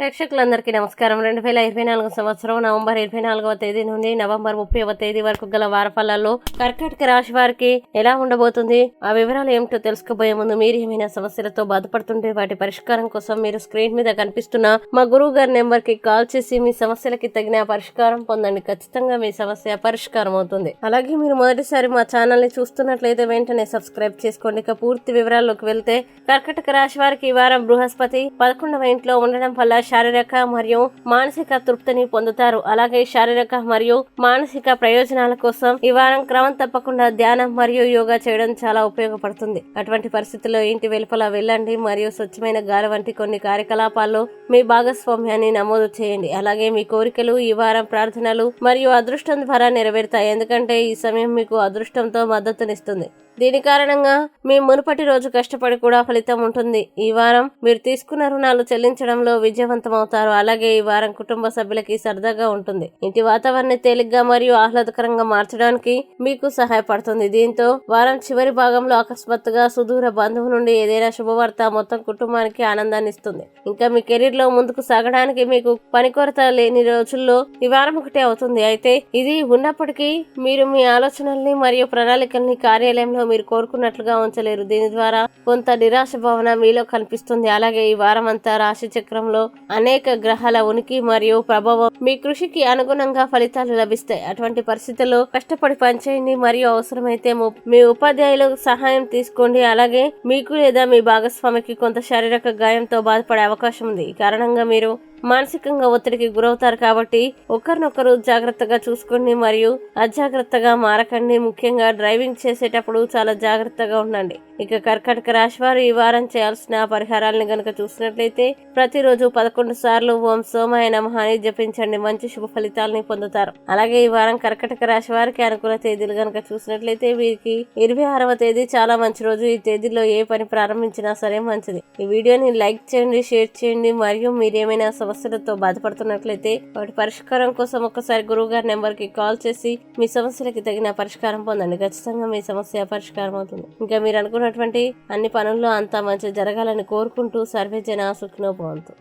ప్రేక్షకులందరికీ నమస్కారం. రెండు వేల ఇరవై నాలుగు సంవత్సరం నవంబర్ ఇరవై నాలుగవ తేదీ నుండి నవంబర్ ముప్పైవ తేదీ వరకు గల వారఫలాల్లో కర్కాటక రాశి వారికి ఎలా ఉండబోతుంది? ఆ వివరాలు ఏమిటో తెలుసుకోబోయే ముందు మీరు ఏమైనా సమస్యలతో బాధపడుతుంటే వాటి పరిష్కారం కోసం మీరు స్క్రీన్ మీద కనిపిస్తున్న మా గురువు గారి నెంబర్కి కాల్ చేసి మీ సమస్యలకి తగిన పరిష్కారం పొందండి. ఖచ్చితంగా మీ సమస్య పరిష్కారం అవుతుంది. అలాగే మీరు మొదటిసారి మా ఛానల్ని చూస్తున్నట్లయితే వెంటనే సబ్స్క్రైబ్ చేసుకోండి. ఇక పూర్తి వివరాల్లోకి వెళ్తే కర్కటక రాశి వారికి ఈ వారం బృహస్పతి పదకొండవ ఇంట్లో ఉండడం వల్ల శారీరక మరియు మానసిక తృప్తిని పొందుతారు. అలాగే శారీరక మరియు మానసిక ప్రయోజనాల కోసం ఈ వారం క్రమం తప్పకుండా ధ్యానం మరియు యోగా చేయడం చాలా ఉపయోగపడుతుంది. అటువంటి పరిస్థితుల్లో ఇంటి వెలుపల వెళ్ళండి మరియు స్వచ్ఛమైన గాలి వంటి కొన్ని కార్యకలాపాల్లో మీ భాగస్వామ్యాన్ని నమోదు చేయండి. అలాగే మీ కోరికలు ఈ వారం ప్రార్థనలు మరియు అదృష్టం ద్వారా నెరవేరుతాయి. ఎందుకంటే ఈ సమయం మీకు అదృష్టంతో మద్దతునిస్తుంది. దీని కారణంగా మీ మునుపటి రోజు కష్టపడి కూడా ఫలితం ఉంటుంది. ఈ వారం మీరు తీసుకున్న రుణాలు చెల్లించడంలో విజయవంతం అవుతారు అలాగే ఈ వారం కుటుంబ సభ్యులకి సరదాగా ఉంటుంది. ఇంటి వాతావరణాన్ని తేలిగ్గా మరియు ఆహ్లాదకరంగా మార్చడానికి మీకు సహాయపడుతుంది. దీంతో వారం చివరి భాగంలో అకస్మాత్తుగా సుదూర బంధువు నుండి ఏదైనా శుభవార్త మొత్తం కుటుంబానికి ఆనందాన్ని ఇస్తుంది. ఇంకా మీ కెరీర్లో ముందుకు సాగడానికి మీకు పని కొరత లేని రోజుల్లో ఈ వారం ఒకటే అవుతుంది. అయితే ఇది ఉన్నప్పటికీ మీరు మీ ఆలోచనల్ని మరియు ప్రణాళికల్ని కార్యాలయంలో మీరు కోరుకున్నట్లుగా ఉంచలేరు. దీని ద్వారా కొంత నిరాశ భావన మీలో కనిపిస్తుంది. అలాగే ఈ వారం అంతా రాశి చక్రంలో అనేక గ్రహాల ఉనికి మరియు ప్రభావం మీ కృషికి అనుగుణంగా ఫలితాలు లభిస్తాయి. అటువంటి పరిస్థితుల్లో కష్టపడి పనిచేయండి. మరియు అవసరమైతే మీ ఉపాధ్యాయులు సహాయం తీసుకోండి. అలాగే మీకు లేదా మీ భాగస్వామికి కొంత శారీరక గాయంతో బాధపడే అవకాశం ఉంది. ఈ కారణంగా మీరు మానసికంగా ఒత్తిడికి గురవుతారు కాబట్టి ఒకరినొకరు జాగ్రత్తగా చూసుకోండి మరియు అజాగ్రత్తగా మారకండి. ముఖ్యంగా డ్రైవింగ్ చేసేటప్పుడు చాలా జాగ్రత్తగా ఉండండి. ఇక కర్కటక రాశి వారు ఈ వారం చేయాల్సిన పరిహారాలను గనుక చూసినట్లయితే ప్రతిరోజు పదకొండు సార్లు ఓం సోమాయ నమహాని జపించండి. మంచి శుభ ఫలితాలని పొందుతారు. అలాగే ఈ వారం కర్కటక రాశి వారికి అనుకూల తేదీలు గనుక చూసినట్లయితే వీరికి ఇరవై ఆరవ తేదీ చాలా మంచి రోజు. ఈ తేదీలో ఏ పని ప్రారంభించినా సరే మంచిది. ఈ వీడియోని లైక్ చేయండి షేర్ చేయండి మరియు మీరు ఏమైనా సమస్యలతో బాధపడుతున్నట్లయితే వాటి పరిష్కారం కోసం ఒక్కసారి గురువు గారి నెంబర్కి కాల్ చేసి మీ సమస్యలకి తగిన పరిష్కారం పొందండి. ఖచ్చితంగా మీ సమస్య పరిష్కారం అవుతుంది. ఇంకా మీరు అనుకున్నటువంటి అన్ని పనుల్లో అంతా మంచి జరగాలని కోరుకుంటూ సర్వే జన సుఖినో